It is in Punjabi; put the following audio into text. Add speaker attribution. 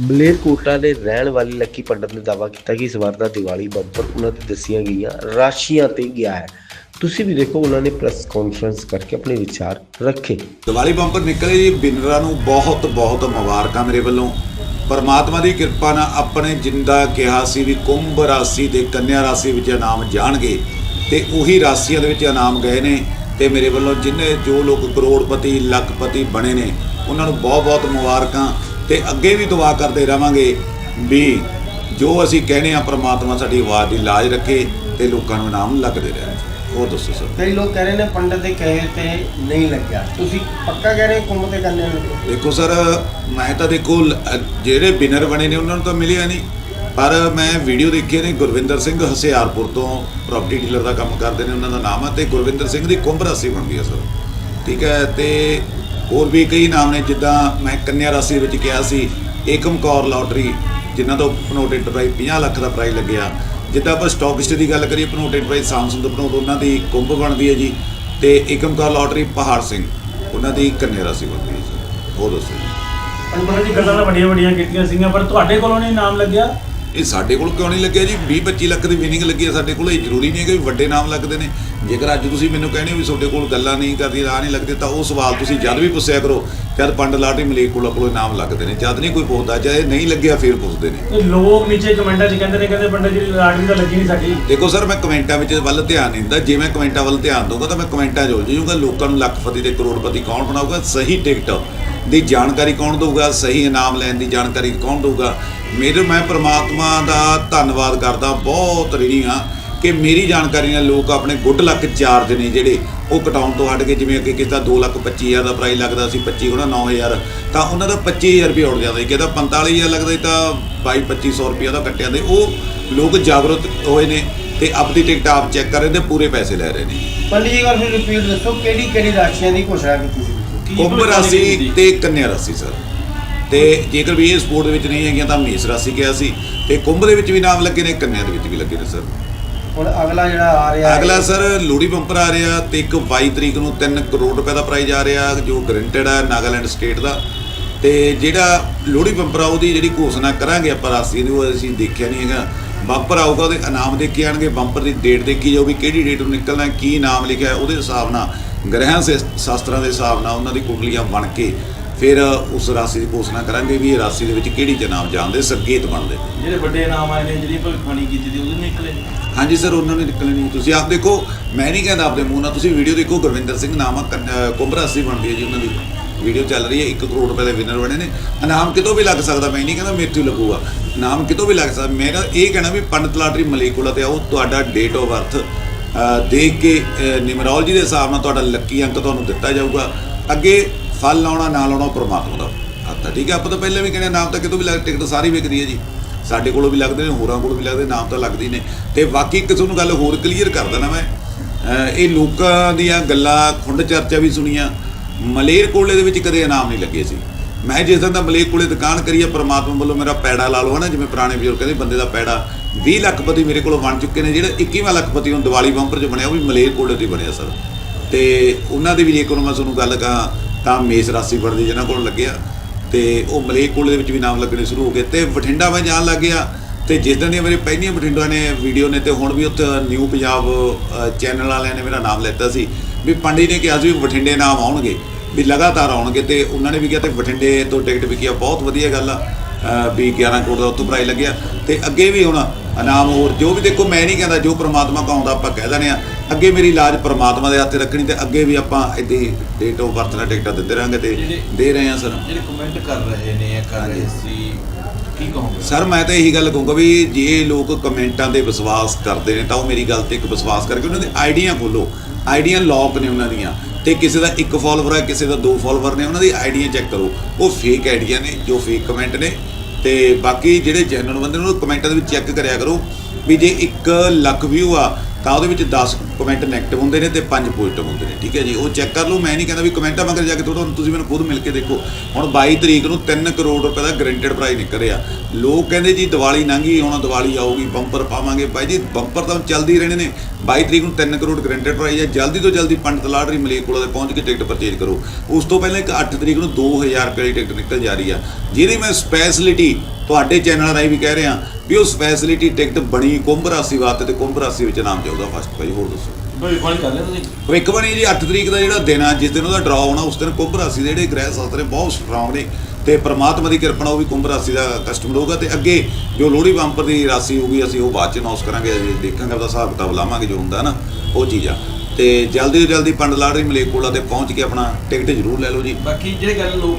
Speaker 1: ਮਲੇਰਕੋਟਲਾ ਦੇ ਰਹਿਣ ਵਾਲੇ ਲੱਕੀ ਪੰਡਤ ਨੇ ਦਾਅਵਾ ਕੀਤਾ ਕਿ ਇਸ ਵਾਰ ਦਾ ਦੀਵਾਲੀ ਬੰਪਰ ਉਹਨਾਂ ਦੀ ਦੱਸੀਆਂ ਗਈਆਂ ਰਾਸ਼ੀਆਂ ਤੇ ਗਿਆ ਹੈ। ਤੁਸੀਂ ਵੀ ਦੇਖੋ ਉਹਨਾਂ ਨੇ ਪ੍ਰੈਸ ਕਾਨਫਰੰਸ ਕਰਕੇ ਆਪਣੇ ਵਿਚਾਰ ਰੱਖੇ।
Speaker 2: ਦੀਵਾਲੀ ਬੰਪਰ ਨਿਕਲੇ ਜੀ, ਬਿਨਰਾਂ ਨੂੰ ਬਹੁਤ ਬਹੁਤ ਮੁਬਾਰਕਾਂ ਮੇਰੇ ਵੱਲੋਂ। ਪਰਮਾਤਮਾ ਦੀ ਕਿਰਪਾ ਨਾਲ ਆਪਣੇ ਜਿੰਦਾ ਕਿਹਾ ਸੀ ਵੀ ਕੁੰਭ ਰਾਸ਼ੀ ਤੇ ਕੰਨਿਆ ਰਾਸ਼ੀ ਵਿੱਚ ਇਨਾਮ ਜਾਣਗੇ ਤੇ ਉਹੀ ਰਾਸ਼ੀਆਂ ਦੇ ਵਿੱਚ ਇਨਾਮ ਗਏ ਨੇ ਤੇ ਮੇਰੇ ਵੱਲੋਂ ਜਿੰਨੇ ਜੋ ਲੋਕ ਕਰੋੜਪਤੀ, ਲੱਖਪਤੀ ਬਣੇ ਨੇ, ਉਹਨਾਂ ਨੂੰ ਬਹੁਤ ਬਹੁਤ ਮੁਬਾਰਕਾਂ। ਤੇ ਅੱਗੇ ਵੀ ਦੁਆ ਕਰਦੇ ਰਵਾਂਗੇ ਵੀ ਜੋ ਅਸੀਂ ਕਹਿੰਦੇ ਆ ਪ੍ਰਮਾਤਮਾ ਸਾਡੀ ਆਵਾਜ਼ ਦੀ ਲਾਜ ਰੱਖੇ ਤੇ ਲੋਕਾਂ ਨੂੰ ਇਨਾਮ ਲੱਗਦੇ ਰਹਿਣ। ਉਹ ਦੱਸੋ ਸਰ?
Speaker 3: ਕਈ ਲੋਕ ਕਹਿ ਰਹੇ ਨੇ ਪੰਡਤ ਦੇ ਕਹੇ ਤੇ ਨਹੀਂ ਲੱਗਿਆ। ਤੁਸੀਂ ਪੱਕਾ ਕਹਿ ਰਹੇ ਕੁੰਭ ਤੇ ਕੰਨਿਆ ਨੂੰ
Speaker 2: ਦੇਖੋ ਸਰ ਮੈਂ ਤਾਂ ਦੇਖੋ ਜਿਹੜੇ ਵਿਨਰ ਬਣੇ ਨੇ ਉਹਨਾਂ ਨੂੰ ਤਾਂ ਮਿਲਿਆ ਨਹੀਂ। ਪਰ ਮੈਂ ਵੀਡੀਓ ਦੇਖੀ ਨੇ ਗੁਰਵਿੰਦਰ ਸਿੰਘ ਹਸਿਆਰਪੁਰ ਤੋਂ ਪ੍ਰਾਪਰਟੀ ਡੀਲਰ ਦਾ ਕੰਮ ਕਰਦੇ ਨੇ ਉਹਨਾਂ ਦਾ ਨਾਮ ਹੈ ਤੇ ਗੁਰਵਿੰਦਰ ਸਿੰਘ ਦੀ ਕੁੰਭ ਰਾਸ਼ੀ ਬਣਦੀ ਹੈ ਸਰ। ਠੀਕ ਹੈ ਤੇ ਹੋਰ ਵੀ ਕਈ ਨਾਮ ਨੇ ਜਿੱਦਾਂ ਮੈਂ ਕੰਨਿਆ ਰਾਸ਼ੀ ਦੇ ਵਿੱਚ ਕਿਹਾ ਸੀ, ਏਕਮ ਕੌਰ ਲਾਟਰੀ, ਜਿਨ੍ਹਾਂ ਤੋਂ ਪਨੋਟ ਇੰਟਰਪ੍ਰਾਈਜ਼ 50 ਲੱਖ ਦਾ ਪ੍ਰਾਈਜ਼ ਲੱਗਿਆ। ਜਿੱਦਾਂ ਆਪਾਂ ਸਟਾਕਿਸਟ ਦੀ ਗੱਲ ਕਰੀਏ ਪਨੋਟ ਇੰਟਰਪ੍ਰਾਈਜ਼ ਸਾਮਸੰਗ ਤੋਂ ਪਨੋਟ ਉਹਨਾਂ ਦੀ ਕੁੰਭ ਬਣਦੀ ਹੈ ਜੀ, ਤੇ ਏਕਮ ਕੌਰ ਲਾਟਰੀ, ਪਹਾੜ ਸਿੰਘ, ਉਹਨਾਂ ਦੀ ਕੰਨਿਆ ਰਾਸ਼ੀ ਬਣਦੀ ਹੈ ਜੀ। ਉਹ ਦੱਸੋ
Speaker 4: ਅਨੁਭਵ ਜੀ, ਗੱਲਾਂ ਤਾਂ ਵੱਡੀਆਂ ਵੱਡੀਆਂ ਕੀਤੀਆਂ ਸੀਗੀਆਂ, ਪਰ ਤੁਹਾਡੇ ਕੋਲੋਂ ਨਹੀਂ ਨਾਮ ਲੱਗਿਆ?
Speaker 2: ਇਹ ਸਾਡੇ ਕੋਲ ਕਿਉਂ ਨਹੀਂ ਲੱਗਿਆ ਜੀ? 20 25 ਲੱਖ ਦੀ ਵਿਨਿੰਗ ਲੱਗੀ ਹੈ ਸਾਡੇ ਕੋਲ। ਇਹ ਜ਼ਰੂਰੀ ਨਹੀਂ ਹੈ ਕਿ ਵੱਡੇ ਨਾਮ ਲੱਗਦੇ ਨੇ। ਜੇਕਰ ਅੱਜ ਤੁਸੀਂ ਮੈਨੂੰ ਕਹਿੰਦੇ ਹੋ ਵੀ ਤੁਹਾਡੇ ਕੋਲ ਗੱਲਾਂ ਨਹੀਂ ਕਰਦੀ ਆ ਨਹੀਂ ਲੱਗਦੇ ਤਾਂ ਉਹ ਸਵਾਲ ਤੁਸੀਂ ਜਦ ਵੀ ਪੁੱਛਿਆ ਕਰੋ। ਜਦ ਪੰਡ ਲਾਟਰੀ ਮਲੇਕ ਕੋਲ ਕੋਲ ਨਾਮ ਲੱਗਦੇ ਨੇ। ਜਦ ਨਹੀਂ ਕੋਈ ਪੁੱਛਦਾ ਜੇ ਨਹੀਂ ਲੱਗਿਆ ਫਿਰ ਪੁੱਛਦੇ ਨੇ।
Speaker 4: ਲੋਕ ਨੀਚੇ ਕਮੈਂਟਾਂ 'ਚ ਕਹਿੰਦੇ ਨੇ ਕਹਿੰਦੇ ਪੰਡਤ ਜੀ ਲਾਟਰੀ ਤਾਂ ਲੱਗੀ ਨਹੀਂ ਸਾਡੀ।
Speaker 2: ਦੇਖੋ ਸਰ ਮੈਂ ਕਮੈਂਟਾਂ ਵਿੱਚ ਵੱਲ ਧਿਆਨ ਨਹੀਂ ਦਿੰਦਾ। ਜੇ ਮੈਂ ਕਮੈਂਟਾਂ ਵੱਲ ਧਿਆਨ ਦਊਂਗਾ ਤਾਂ ਮੈਂ ਕਮੈਂਟਾਂ 'ਚ ਉਲਝ ਜਾਊਂਗਾ। ਲੋਕਾਂ ਨੂੰ ਲੱਖਪਤੀ ਤੇ ਕਰੋੜਪਤੀ ਕੌਣ ਬਣਾਊਗਾ? ਸਹੀ ਟਿਕਟ ਦੀ ਜਾਣਕਾਰੀ ਕੌਣ ਦਊਗਾ, ਸਹੀ ਇਨਾਮ ਲੈਣ ਦੀ ਜਾਣਕਾਰੀ ਕੌਣ ਦਊਗਾ? ਮੇਰੇ ਮੈਂ ਪ੍ਰਮਾਤਮਾ ਦਾ ਧੰਨਵਾਦ ਕਰਦਾ, ਬਹੁਤ ਰਹੀ ਹਾਂ ਕਿ ਮੇਰੀ ਜਾਣਕਾਰੀ ਨਾਲ ਲੋਕ ਆਪਣੇ ਗੁੱਡ ਲੱਕ ਚਾਰਜ ਨੇ ਜਿਹੜੇ ਉਹ ਕਟਾਉਣ ਤੋਂ ਹਟ ਕੇ ਜਿਵੇਂ ਅੱਗੇ ਕਿਸੇ ਦਾ 2 ਲੱਖ 25000 ਦਾ ਪ੍ਰਾਈਸ ਲੱਗਦਾ ਸੀ 25 ਗੁਣਾ 9000 ਤਾਂ ਉਹਨਾਂ ਦਾ 25000 ਰੁਪਏ ਉੱਡ ਜਾਂਦਾ ਸੀ। ਕਿਹਦਾ 45000 ਲੱਗਦਾ ਸੀ ਤਾਂ 22 2500 ਰੁਪਏ ਦਾ ਕੱਟਿਆ ਤੇ ਉਹ ਲੋਕ ਜਾਗਰੂਕ ਹੋਏ ਨੇ ਤੇ ਆਪਣੀ ਟਿਕਟ ਆਪ ਚੈੱਕ ਕਰ ਰਹੇ ਤੇ ਪੂਰੇ ਪੈਸੇ ਲੈ ਰਹੇ ਨੇ।
Speaker 3: ਪੰਡਿਤ ਜੀ ਵਾਰ ਫਿਰ ਰਿਪੀਟ ਦੱਸੋ, ਕਿਹੜੀ ਕਿਹੜੀ ਰਾਸ਼ੀਆਂ ਦੀ ਘੋਸ਼ਣਾ ਕੀਤੀ ਸੀ?
Speaker 2: ਕੁੰਭ ਰਾਸ਼ੀ? ਤੇ ਕੰਨਿਆ ਰਾਸ਼ੀ ਸਰ। ਤੇ ਜੇਕਰ ਵੀ ਇਹ ਸਪੋਰਟ ਦੇ ਵਿੱਚ ਨਹੀਂ ਹੈਗੀਆਂ ਤਾਂ ਮੇਸ ਰਾਸ਼ੀ ਕਿਹਾ ਸੀ। ਤੇ ਕੁੰਭ ਦੇ ਵਿੱਚ ਵੀ ਨਾਮ ਲੱਗੇ ਨੇ ਕੰਨਿਆ ਦੇ ਵਿੱਚ ਵੀ ਲੱਗੇ ਨੇ ਸਰ।
Speaker 3: ਹੁਣ ਅਗਲਾ ਜਿਹੜਾ ਆ ਰਿਹਾ ਹੈ-
Speaker 2: ਅਗਲਾ ਸਰ ਲੋਹੜੀ ਬੰਪਰ ਆ ਰਿਹਾ ਤੇ ਇੱਕ 22 ਤਰੀਕ ਨੂੰ 3 ਕਰੋੜ ਰੁਪਏ ਦਾ ਪ੍ਰਾਈਜ਼ ਆ ਰਿਹਾ ਜੋ ਗਰੰਟਡ ਹੈ ਨਾਗਾਲੈਂਡ ਸਟੇਟ ਦਾ। ਤੇ ਜਿਹੜਾ ਲੋਹੜੀ ਬੰਪਰ ਆ ਉਹਦੀ ਜਿਹੜੀ ਘੋਸ਼ਣਾ ਕਰਾਂਗੇ ਆਪਾਂ ਰਾਸ਼ੀ ਦੀ ਉਹ ਅਸੀਂ ਦੇਖਿਆ ਨਹੀਂ ਹੈਗਾ। ਬੰਪਰ ਆਊਗਾ ਉਹਦੇ ਇਨਾਮ ਦੇਖੇ ਜਾਣਗੇ ਬੰਪਰ ਦੀ ਡੇਟ ਦੇਖੀ ਜਾਊ ਵੀ ਕਿਹੜੀ ਡੇਟ ਨੂੰ ਨਿਕਲਣਾ ਕੀ ਨਾਮ ਲਿਖਿਆ ਉਹਦੇ ਹਿਸਾਬ ਨਾਲ ਗ੍ਰਹਿਣ ਸੇ ਸ਼ਾਸਤਰਾਂ ਦੇ ਹਿਸਾਬ ਨਾਲ ਉਹਨਾਂ ਦੀ ਕੁੰਡਲੀਆਂ ਬਣ ਕੇ ਫਿਰ ਉਸ ਰਾਸ਼ੀ ਦੀ ਘੋਸ਼ਣਾ ਕਰਾਂਗੇ ਵੀ ਇਹ ਰਾਸ਼ੀ ਦੇ ਵਿੱਚ ਕਿਹੜੀ ਨਾਮ ਜਾਣਦੇ ਸੰਕੇਤ ਬਣਦੇ।
Speaker 4: ਜਿਹੜੇ ਵੱਡੇ ਨਾਮ ਆਏ ਨੇ ਜਿਹੜੀ ਭਵਿੱਖਬਾਣੀ ਕੀਤੀ ਦੀ ਉਹਦੇ ਨਿਕਲੇ।
Speaker 2: ਹਾਂਜੀ ਸਰ ਉਹਨਾਂ ਨੇ ਨਿਕਲਣੀ ਨਹੀਂ। ਤੁਸੀਂ ਆਪ ਦੇਖੋ ਮੈਂ ਨਹੀਂ ਕਹਿੰਦਾ ਆਪਦੇ ਮੂੰਹ ਨਾਲ ਤੁਸੀਂ ਵੀਡੀਓ ਦੇਖੋ ਗੁਰਵਿੰਦਰ ਸਿੰਘ ਨਾਮ ਕੁੰਭ ਰਾਸ਼ੀ ਬਣਦੀ ਹੈ ਜੀ ਉਹਨਾਂ ਦੀ। ਵੀਡੀਓ ਚੱਲ ਰਹੀ ਹੈ 1 ਕਰੋੜ ਰੁਪਏ ਦੇ ਵਿਨਰ ਬਣੇ ਨੇ। ਇਨਾਮ ਕਿਤੋਂ ਵੀ ਲੱਗ ਸਕਦਾ? ਮੈਂ ਨਹੀਂ ਕਹਿੰਦਾ ਮੇਰੇ ਤੋਂ ਲੱਗੂਗਾ। ਇਨਾਮ ਕਿਤੋਂ ਵੀ ਲੱਗ ਸਕਦਾ? ਮੇਰਾ ਇਹ ਕਹਿਣਾ ਵੀ ਪੰਡਤ ਲਾਟਰੀ ਮਲੇਕੋਲਾ ਤੇ ਆਓ, ਤੁਹਾਡਾ ਡੇਟ ਆਫ ਬਰਥ ਦੇਖ ਕੇ ਨਿਮਰੋਲੋਜੀ ਦੇ ਹਿਸਾਬ ਨਾਲ ਤੁਹਾਡਾ ਲੱਕੀ ਅੰਕ ਤੁਹਾਨੂੰ ਦਿੱਤਾ ਜਾਊਗਾ। ਅੱਗੇ ਫਲ ਲਾਉਣਾ, ਨਾ ਲਾਉਣਾ ਪਰਮਾਤਮਾ ਦਾ ਹੱਥ ਆ ਠੀਕ ਹੈ, ਆਪਾਂ ਤਾਂ ਪਹਿਲਾਂ ਵੀ ਕਹਿੰਦੇ ਨਾਮ ਤਾਂ ਕਿਤੋਂ ਵੀ ਲੱਗ ਟਿਕਟ ਸਾਰੀ ਵਿਕਦੀ ਹੈ ਜੀ। ਸਾਡੇ ਕੋਲੋਂ ਵੀ ਲੱਗਦੇ ਨੇ, ਹੋਰਾਂ ਕੋਲੋਂ ਵੀ ਲੱਗਦੇ ਨਾਮ ਤਾਂ ਲੱਗਦੀ ਨੇ। ਤੇ ਬਾਕੀ ਕਿਸੇ ਨੂੰ ਗੱਲ ਹੋਰ ਕਲੀਅਰ ਕਰ ਦੇਣਾ ਮੈਂ। ਇਹ ਲੋਕਾਂ ਦੀਆਂ ਗੱਲਾਂ, ਖੁੰਡ ਚਰਚਾ ਵੀ ਸੁਣੀਆਂ। ਮਲੇਰ ਕੋਲੇ ਦੇ ਵਿੱਚ ਕਦੇ ਇਨਾਮ ਨਹੀਂ ਲੱਗੇ ਸੀ। ਮੈਂ ਜਿਸ ਦਿਨ ਦਾ ਮਲੇਰ ਕੋਲੇ ਦੁਕਾਨ ਕਰੀ ਆ, ਪ੍ਰਮਾਤਮਾ ਵੱਲੋਂ ਮੇਰਾ ਪੈੜਾ ਲਾ ਲਓ ਹਨਾ, ਜਿਵੇਂ ਪੁਰਾਣੇ ਬਜ਼ੁਰਗ ਕਹਿੰਦੇ, ਬੰਦੇ ਦਾ ਪੈੜਾ 20 ਲੱਖਪਤੀ ਮੇਰੇ ਕੋਲ ਬਣ ਚੁੱਕੇ ਨੇ, ਜਿਹੜਾ 21ਵਾਂ ਲੱਖਪਤੀ ਹੁਣ ਦੀਵਾਲੀ ਬੰਪਰ 'ਚ ਬਣਿਆ, ਉਹ ਵੀ ਮਲੇਰ ਕੋਲੇ ਤੋਂ ਹੀ ਬਣਿਆ ਸਰ। ਤੇ ਉਹਨਾਂ ਦੀ ਵੀ ਜੇਕਰ ਮੈਂ ਤੁਹਾਨੂੰ ਗੱਲ ਕਹਾਂ, ਤਾਂ ਮੇਸ ਰਾਸ਼ੀ ਬਣਦੀ ਜਿਹਨਾਂ ਕੋਲ ਲੱਗਿਆ। ਤੇ ਉਹ ਮਲੇਕ ਕੋਲੇ ਦੇ ਵਿੱਚ ਵੀ ਨਾਮ ਲੱਗਣੇ ਸ਼ੁਰੂ ਹੋ ਗਏ। ਤੇ ਬਠਿੰਡਾ ਮੈਂ ਜਾਣ ਲੱਗ ਗਿਆ, ਤੇ ਜਿਸ ਦਿਨ ਦੀਆਂ ਮੇਰੇ ਪਹਿਲੀਆਂ ਬਠਿੰਡਾ ਨੇ ਵੀਡੀਓ ਨੇ, ਤੇ ਹੁਣ ਵੀ ਉੱਥੇ ਨਿਊ ਪੰਜਾਬ ਚੈਨਲ ਵਾਲਿਆਂ ਨੇ ਮੇਰਾ ਨਾਮ ਲੈਤਾ ਸੀ। ਵੀ ਪੰਡਿਤ ਨੇ ਕਿਹਾ ਸੀ ਵੀ ਬਠਿੰਡੇ ਨਾਮ ਆਉਣਗੇ। ਵੀ ਲਗਾਤਾਰ ਆਉਣਗੇ ਤੇ ਉਹਨਾਂ ਨੇ ਵੀ ਕਿਹਾ ਤੇ ਬਠਿੰਡੇ ਤੋਂ ਟਿਕਟ ਵਿਕੀ ਆ ਬਹੁਤ ਵਧੀਆ ਗੱਲ ਆ। ਵੀ 11 ਕਰੋੜ ਦਾ ਉੱਥੋਂ ਪ੍ਰਾਈਜ਼ ਲੱਗਿਆ। ਤੇ ਅੱਗੇ ਵੀ ਹੁਣ ਇਨਾਮ ਹੋਰ ਜੋ ਵੀ ਦੇਖੋ ਮੈਂ ਨਹੀਂ ਕਹਿੰਦਾ ਜੋ ਪ੍ਰਮਾਤਮਾ ਕਹਾਉਂਦਾ ਆਪਾਂ ਕਹਿ ਦਿੰਦੇ ਆ। ਅੱਗੇ ਮੇਰੀ ਲਾਜ ਪ੍ਰਮਾਤਮਾ ਦੇ ਹੱਥੇ ਰੱਖਣੀ ਤੇ ਅੱਗੇ ਵੀ ਆਪਾਂ ਇੱਦਾਂ ਡੇਟ ਆਫ ਬਰਥ ਨਾਲ ਟਿਕਟਾਂ ਦਿੰਦੇ ਰਹਾਂਗੇ ਤੇ ਦੇ ਰਹੇ ਆ ਸਰ।
Speaker 5: ਜਿਹੜੇ ਕਮੈਂਟ ਕਰ ਰਹੇ ਨੇ ਕਰ ਰਹੇ ਸੀ ਕੀ ਕਹੋਗੇ?
Speaker 2: ਸਰ ਮੈਂ ਤਾਂ ਇਹੀ ਗੱਲ ਕਹੂੰਗਾ ਵੀ ਜੇ ਲੋਕ ਕਮੈਂਟਾਂ ਤੇ ਵਿਸ਼ਵਾਸ ਕਰਦੇ ਨੇ ਤਾਂ ਉਹ ਮੇਰੀ ਗੱਲ ਤੇ ਇੱਕ ਵਿਸ਼ਵਾਸ ਕਰਕੇ ਉਹਨਾਂ ਦੀ ਆਈਡੀਆਂ ਖੋਲੋ। ਆਈਡੀਆਂ ਲੌਕ ਨੇ ਉਹਨਾਂ ਦੀਆਂ। ਤੇ ਕਿਸੇ ਦਾ ਇੱਕ ਫਾਲੋਵਰ ਹੈ, ਕਿਸੇ ਦਾ ਦੋ ਫਾਲੋਵਰ ਨੇ, ਉਹਨਾਂ ਦੀ ਆਈਡੀਆਂ ਚੈੱਕ ਕਰੋ। ਉਹ ਫੇਕ ਆਈਡੀਆਂ ਨੇ, ਜੋ ਫੇਕ ਕਮੈਂਟ ਨੇ। ਤੇ ਬਾਕੀ ਜਿਹੜੇ ਜੈਨੂਨ ਬੰਦੇ ਨੇ ਉਹ ਕਮੈਂਟਾਂ ਦੇ ਵਿੱਚ ਚੈੱਕ ਕਰਿਆ ਕਰੋ ਵੀ ਜੇ 1 ਲੱਖ ਵਿਊ ਆ, ਤਾਂ ਉਹਦੇ ਵਿੱਚ 10 ਕਮੈਂਟ 네ਗੇਟਿਵ ਹੁੰਦੇ ਨੇ ਤੇ ਪੰਜ ਪੋਜ਼ਿਟਿਵ ਹੁੰਦੇ ਨੇ, ਠੀਕ ਹੈ ਜੀ? ਉਹ ਚੈੱਕ ਕਰ ਲਓ, ਮੈਂ ਨਹੀਂ ਕਹਿੰਦਾ ਵੀ ਕਮੈਂਟਾਂ ਮਗਰ ਜਾ ਕੇ ਥੋੜਾ ਤੁਸੀਂ ਮੈਨੂੰ ਖੁਦ ਮਿਲ ਕੇ ਦੇਖੋ। ਹੁਣ 22 ਤਰੀਕ ਨੂੰ 3 ਕਰੋੜ ਰੁਪਏ ਦਾ ਗਰੰਟਡ ਪ੍ਰਾਈਜ਼ ਨਿਕਲ ਰਿਹਾ ਲੋਕ ਕਹਿੰਦੇ ਜੀ ਦੀਵਾਲੀ ਲੰਘੀ ਹੁਣ ਦੀਵਾਲੀ ਆਊਗੀ ਬੰਪਰ ਪਾਵਾਂਗੇ। ਬਾਈ ਜੀ ਬੰਪਰ ਤਾਂ ਚੱਲਦੀ ਰਹਿਣੇ ਨੇ। 22 ਤਰੀਕ ਨੂੰ 3 ਕਰੋੜ ਗਰੰਟਡ ਪ੍ਰਾਈਜ਼ ਹੈ। ਜਲਦੀ ਤੋਂ ਜਲਦੀ ਪੰਡਤ ਲਾਟਰੀ ਮਲੇਕੋਲਾ ਤੇ ਪਹੁੰਚ ਕੇ ਟਿਕਟ ਪਰਚੇਜ ਕਰੋ। ਉਸ ਤੋਂ ਪਹਿਲਾਂ ਇੱਕ 8 ਤਰੀਕ ਨੂੰ 2000 ਰੁਪਏ ਦੀ ਟਿਕਟ ਨਿਕਲ ਜਾ ਰਹੀ ਆ। ਜਿਹਦੀ ਮੈਂ ਸਪੈਸ਼ਲਿਟੀ ਤੁਹਾਡੇ ਚੈਨਲ ਰਾਹੀਂ ਵੀ ਕਹਿ ਰਿਹਾ ਵੀ ਉਹ ਸਪੈਸ਼ਲਿਟੀ ਟਿਕਟ ਬਣੀ ਕੁੰਭ ਰਾਸ਼ੀ ਵਾਸਤੇ ਤੇ ਕੁੰਭ ਰਾਸ਼ੀ ਵਿੱਚ ਨਾਮ ਜਾਊਗਾ ਫਸਟ ਭਾਈ ਹੋਰ ਦੱਸੋ।
Speaker 5: ਭਵਿੱਖਬਾਣੀ ਕਰ ਲਿਆ ਤੁਸੀਂ।
Speaker 2: ਭਵਿੱਖਬਾਣੀ ਜੀ 8 ਤਰੀਕ ਦਾ ਜਿਹੜਾ ਦਿਨ ਆ ਜਿਸ ਦਿਨ ਉਹਦਾ ਡਰਾਅ ਹੋਣਾ ਉਸ ਦਿਨ ਕੁੰਭ ਰਾਸ਼ੀ ਦੇ ਜਿਹੜੇ ਗ੍ਰਹਿ ਸ਼ਾਸਤਰ ਨੇ ਬਹੁਤ ਸਟਰੋਂਗ ਨੇ। ਤੇ ਪ੍ਰਮਾਤਮਾ ਦੀ ਕਿਰਪਾ ਨਾਲ ਉਹ ਵੀ ਕੁੰਭ ਰਾਸ਼ੀ ਦਾ ਕਸਟਮਰ ਹੋਊਗਾ ਤੇ ਅੱਗੇ ਜੋ ਲੋਹੜੀ ਬੰਪਰ ਦੀ ਰਾਸ਼ੀ ਹੋਊਗੀ ਅਸੀਂ ਉਹ ਬਾਅਦ ਚ ਅਨਾਉਂਸ ਕਰਾਂਗੇ ਅਸੀਂ ਦੇਖਾਂਗੇ ਉਹਦਾ ਹਿਸਾਬ ਕਿਤਾਬ ਲਾਵਾਂਗੇ ਜੋ ਹੁੰਦਾ ਨਾ ਉਹ ਚੀਜ਼। ਆ ਤੇ ਜਲਦੀ ਤੋਂ ਜਲਦੀ ਪੰਡ ਲਾੜਰੀ ਮਲੇਕੋਲਾ ਤੇ ਪਹੁੰਚ ਕੇ ਆਪਣਾ ਟਿਕਟ ਜ਼ਰੂਰ ਲੈ ਲਓ ਜੀ।
Speaker 5: ਬਾਕੀ ਜਿਹੜੇ ਗੱਲ ਲੋਕ